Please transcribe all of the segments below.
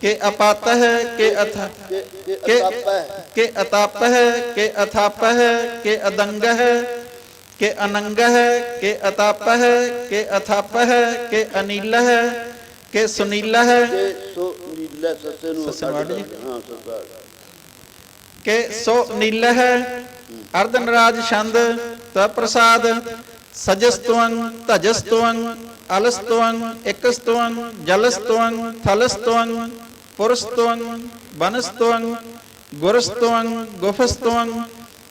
ਕੇ ਅਪਤ ਹੈ ਅਥ ਕਿ ਕਿ ਅਤਪ ਹੈ, ਕਿ ਅਥਾਪ ਹੈ, ਕਿ ਅਦੰਗ ਹੈ, ਕਿ ਅਨੰਗ ਹੈ, ਕਿ ਅਤਪ ਹੈ, ਕਿ ਅਥਾਪ ਸੁਨੀਲ ਹੈ ਸੁਨੀਲ ਸੱਸੇ ਨੂੰ ਹਾਂ ਸਰਦਾਰ ਕਿ ਸੋ ਨੀਲ ਹੈ ਅਰਧ ਨਰਾਜ ਛੰਦ, ਤਪ੍ਰਸਾਦ ਸਜਸਤਵੰ ਧਜਸਤਵੰ ਅਲਸਤਵੰ ਇਕਸਤਵੰ ਜਲਸਤਵੰ ਥਲਸਤਵੰ පුරුස්තුවන් බනස්තුවන් ගොරස්තුවන් ගොෆස්තුවන්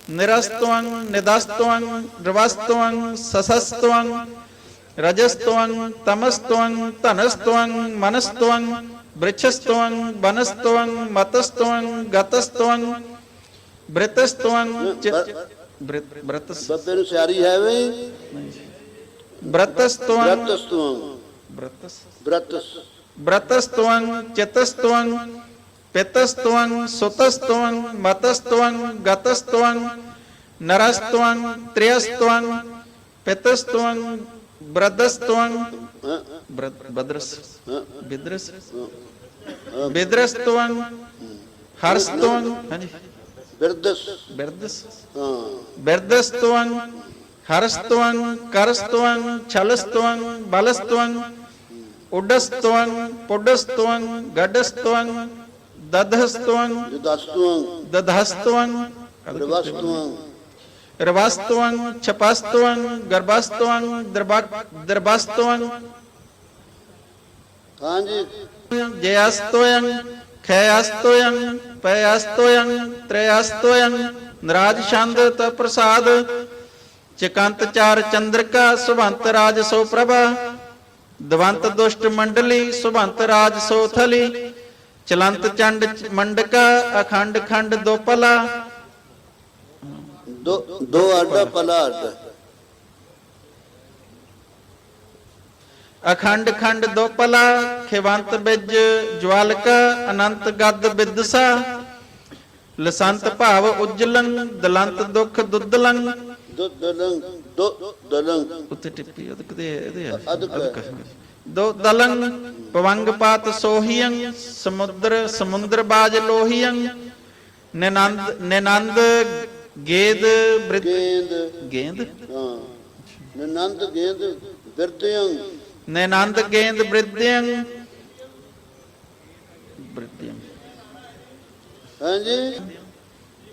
නිරස්තුවන් නිදස්තුවන් ද්‍රවස්තුවන් සසස්තුවන් රජස්තුවන් තමස්තුවන් තනස්තුවන් මනස්තුවන් බ්‍රච්ඡස්තුවන් බනස්තුවන් මතස්තුවන් ගතස්තුවන් බ්‍රතස්තුවන් බ්‍රතස් බබෙරු ਸਾਰੀ ਹੈ ਵੇ ਬ੍ਰਤਸਤਵੰ ਬ੍ਰਤਸਤਵੰ ਬ੍ਰਤਸ ਬ੍ਰਤਸ ਬ੍ਰਤਸਤਵੰ ਚਿਤਸਤਵੰ ਪਿਤਸਤਵੰ ਸੁਤਸਤਵੰ ਮਤਸਤਵੰ ਗਤਸਤਵੰ ਨਰਸਤਵੰ ਤ੍ਰਿਯਸਤਵੰ ਪਿਤਸਤਵੰ ਬ੍ਰਦਸਤਵੰ ਬਦਰਸ ਬਿਦਰਸ ਬਿਦਰਸਤਵੰ ਹਰਸਤਵੰ ਹਾਂਜੀ ਬਿਰਦਸ ਬਿਰਦਸ ਹਾਂ ਬਿਰਦਸਤਵੰ ਹਰਸਤਵੰ ਕਰਸਤਵੰ ਛਲਸਤਵੰ ਬਲਸਤਵੰ ਉਡਸਤਵੰ ਪੁੱਡਸਤਵੰ ਗੱਡਸਤਵੰ ਦਧਸਤਵੰ ਜਦਸਤੂੰ ਦਧਸਤਵੰ ਪ੍ਰਵਸਤੂੰ ਰਵਸਤਵੰ ਛਪਸਤਵੰ ਗਰਭਸਤਵੰ ਦਰਬਾ ਦਰਬਸਤਵੰ। ਹਾਂਜੀ। ਜਯਸਤਵੰ ਖਯਸਤਵੰ ਪਯਸਤਵੰ ਤ੍ਰਯਸਤਵੰ ਨਰਾਜ ਛੰਦ ਤ ਪ੍ਰਸਾਦ ਚਕੰਤ ਚਾਰ ਚੰਦਰਕਾ ਸੁਭੰਤ ਰਾਜ ਸੋ ਪ੍ਰਭਾ। ਦਵੰਤ ਦੁਸ਼ਟ ਮੰਡਲੀ ਸੁਭੰਤ ਰਾਜ ਸੋ ਥਲੀ ਚਲੰਤ ਚੰਡ ਮੰਡਕਾ ਅਖੰਡ ਖੰਡ ਦੋਪਲਾ। ਦੋ ਦੋ ਅੱਡਾ ਪਲਾ ਅੱਡਾ ਅਖੰਡ ਖੰਡ ਦੋਪਲਾ ਖਿਵੰਤ ਬਿਜ ਜਵਾਲਕ ਅਨੰਤ ਗੱਦ ਬਿਦਸਾ। ਲਸੰਤ ਭਾਵ ਉਜਲੰ ਦਲੰਤ ਦੁਖ ਦੁੱਦਲੰ। ਦਲੰਗ ਦੋ ਦਲੰਗ ਉੱਤੇ ਟਿੱਪੀ ਇਹਦੇ ਅਦਕ। ਦੋ ਦਲੰ ਪਵੰਗ ਪਾਤ ਸੋਹੀਆਂ ਸਮੁੰਦਰ ਸਮੁੰਦਰ ਬਾਜ ਲੋਹੀਆਂ ਨਿਨੰਦ ਨਿਨੰਦ ਗੇਦ ਬ੍ਰਿਤ ਗੇਂਦ। ਹਾਂ। ਨਨੰਦ ਗੇਂਦ ਬਿਰਦਿਆਂ ਨਿਨੰਦ ਗੇਂਦ ਬ੍ਰਿਦਿਆਂ ਬ੍ਰਿਦਿਆਂ ਹਾਂਜੀ।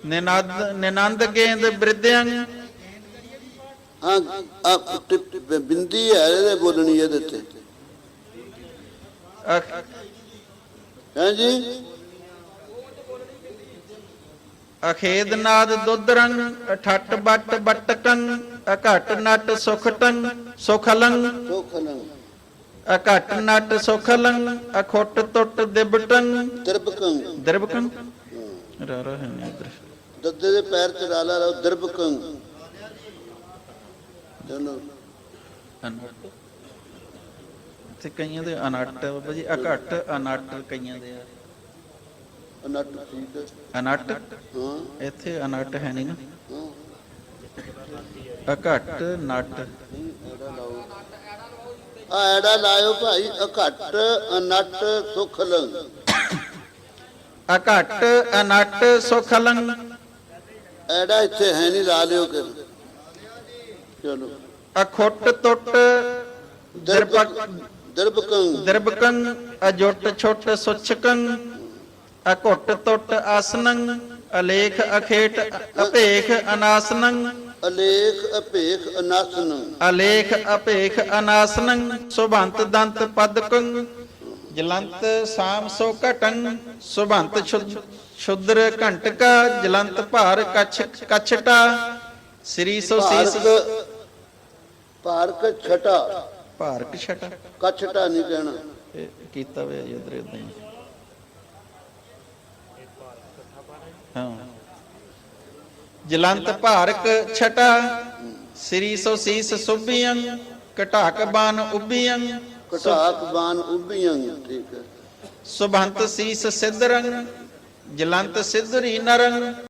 ਨਿਨੰਦ ਨਿਨੰਦ ਗੇਂਦ ਬ੍ਰਿਦਿਆਂ ਹਾਂ ਆ ਬਿੰਦੀ ਹੈ ਇਹਦੇ ਬੋਲਣੀ ਇਹਦੇ ਤੇ। ਅਖ- ਹਾਂਜੀ ਅਖੇਦ ਨਾਦ ਦੁੱਧ ਰੰਗ ਠੱਟ ਬੱਟ ਬੱਟਕੰ ਅਘਟ ਨਟ ਸੁਖਟੰ ਸੁਖਲੰ। ਸੋਖਲੰ। ਅਘਟ ਨਟ ਸੁਖਲੰ ਅਖੁੱਟ ਟੁੱਟ ਦਿਬਟੰ। ਦਰਬਕੰ। ਦਰਬਕੰ? ਰਾ ਰਾ ਹੈ ਨਹੀਂ ਦੱਦੇ ਦੇ ਪੈਰ ਲਾਲਾ ਲਾਓ ਦਰਬਕੰ। ਚਲੋ। ਤੇ ਕਈਆਂ ਦੇ ਅਨਟ ਬਾਬਾ ਜੀ ਅਘਟ ਅਨਟ ਕਈਆਂ ਦੇ ਆ। ਅਨਟ ਠੀਕ ਹੈ ਅਨਟ? ਹਾਂ। ਇੱਥੇ ਅਨਟ ਹੈ ਨਹੀਂ ਨਾ। ਹਾਂ। ਅਘਟ ਨਟ। ਆ ਐੜਾ ਲਾਇਓ ਭਾਈ ਅਘਟ ਅਨਟ ਸੁਖਲੰ। ਅਘਟ ਅਨਟ ਸੁਖਲੰ। ਐੜਾ ਇੱਥੇ ਹੈ ਨਹੀਂ ਲਾ ਲਿਓ ਕਿ ਚਲੋ। ਅਖੁੱਟ ਟੁੱਟ ਦਰਬਕ ਦਰਬਕੰ ਦਰਬਕੰ ਅਜੁੱਟ ਛੁੱਟ ਸੁਚਕੰ ਅਘੁੱਟ ਟੁੱਟ ਆਸਨੰ ਅਲੇਖ ਅਖੇਟ ਅਭੇਖ ਅਨਾਸਨੰ। ਅਲੇਖ ਅਭੇਖ ਅਨਾਸਨ। ਅਲੇਖ ਅਭੇਖ ਅਨਾਸਨੰ ਸੁਭੰਤ ਦੰਤ ਪਦਕੰ। ਜਲੰਤ ਸਾਮ ਸੋ ਘਟੰ ਸੁਭੰਤ ਸ਼ੁਦ- ਸ਼ੁਦਰ ਘੰਟਕਾ। ਜਲੰਤ ਭਾਰ ਕਛ ਕਛਟਾ। ਸ੍ਰੀ ਸੋ ਸੀਸ ਭਾਰਕ ਛਟਾ। ਭਾਰਕ ਛਟਾ। ਕਛਟਾ ਨਹੀਂ ਕਹਿਣਾ। ਇਹ ਕੀਤਾ ਹੋਇਆ ਜੀ ਉਧਰ ਇਦਾਂ ਹੀ। ਹਾਂ। ਜਲੰਤ ਭਾਰਕ ਛਟਾ ਸ੍ਰੀ ਸੋ ਸੀਸ ਸੁਭੀਆਂ ਘਟਾਕ ਬਾਨ ਉਬੀਆਂ ਕਟਾਕ ਬਾਨ ਉਬੀਆਂ ਠੀਕ ਹੈ। ਸੁਭੰਤ ਸੀਸ ਸਿੱਧ ਰੰਗ ਜਲੰਤ ਸਿੱਧਰੀ ਨਰੰਗ